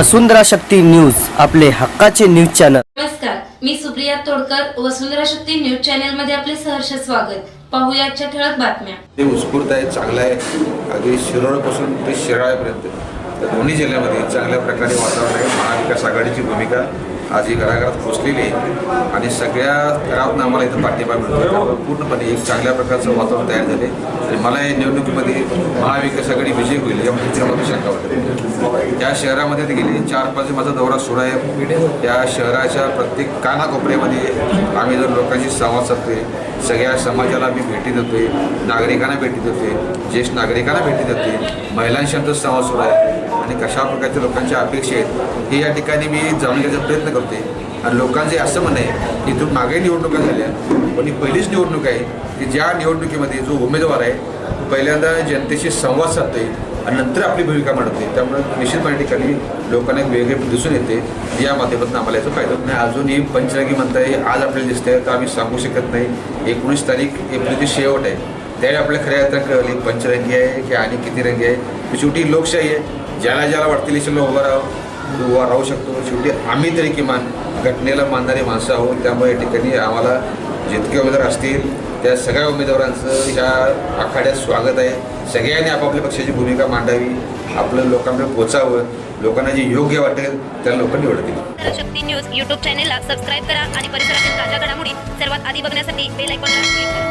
वसुंधरा Shakti news आपले हक्काचे news channel. नमस्कार मी सुप्रिया तोडकर वसुंधरा शक्ती न्यूज चॅनलमध्ये आपले सहर्ष स्वागत. पाहूया आजच्या ठळक बातम्या. ते उत्स्फूर्त आहे चांगलं आहे. अगदी शिरोळपासून ते शिराळ्यापर्यंत. दोन्ही जिल्ह्यामध्ये चांगल्या प्रकारे वातावरण आहे. महाविकास आघाडीची भूमिका आज ही घराघरात पोचलेली आहे. आणि सगळ्या घरातून आम्हाला इथं पाठिंबा मिळतो पूर्णपणे एक चांगल्या प्रकारचं वातावरण तयार झाले. आणि मला या निवडणुकीमध्ये महाविकास आघाडी विजय होईल यामध्ये मला शंका वाटते. त्या शहरामध्ये ते गेले. चार पाच माझा दौरा सुरू आहे. त्या शहराच्या प्रत्येक कानाकोपऱ्यामध्ये आम्ही जर लोकांशी संवाद साधतोय सगळ्या समाजाला मी भेटी देतोय नागरिकांना भेटी देतोय ज्येष्ठ नागरिकांना भेटी देतोय महिलांशी आमचा संवाद सुरू आहे. आणि कशा प्रकारच्या लोकांच्या अपेक्षा आहेत हे या ठिकाणी मी जाणून घ्यायचा प्रयत्न करतोय आणि लोकांचे असं म्हणणं आहे की इथून मागे निवडणुका झाल्या पण ही पहिलीच निवडणूक आहे की ज्या निवडणुकीमध्ये जो उमेदवार आहे पहिल्यांदा जनतेशी संवाद साधतोय आणि नंतर आपली भूमिका मांडते त्यामुळे निश्चितपणे ठिकाणी लोकांना एक वेगळे दिसून येते. या माध्यमातून आम्हाला याचा फायदा नाही. अजूनही पंचरंगी म्हणताय आज आपल्याला दिसतंय तर आम्ही सांगू शकत नाही. एकोणीस तारीख एप्रिलची शेवट आहे. त्यावेळी आपल्या खऱ्या यात्रा कळली पंचरंगी आहे की आणि किती रंगी आहे. शेवटी लोकशाही आहे. ज्याला ज्याला वाटतील इच्छेला उभा उभा राहू शकतो. शेवटी आम्ही तरी किमान घटनेला मानणारी माणसं आहोत. त्यामुळे या ठिकाणी आम्हाला जितके उमेदवार असतील त्या सगळ्या उमेदवारांचं ह्या आखाड्यात स्वागत आहे. सगळ्यांनी आपापल्या पक्षाची भूमिका मांडावी आपलं लोकांपर्यंत पोचावं लोकांना जे योग्य वाटेल त्या लोक निवडतील शक्ती न्यूज युट्यूब चॅनेलला सबस्क्राईब करा आणि परिसरातील ताज्या घडामोडी सर्वात आधी बघण्यासाठी बेल आयकॉनला क्लिक करा.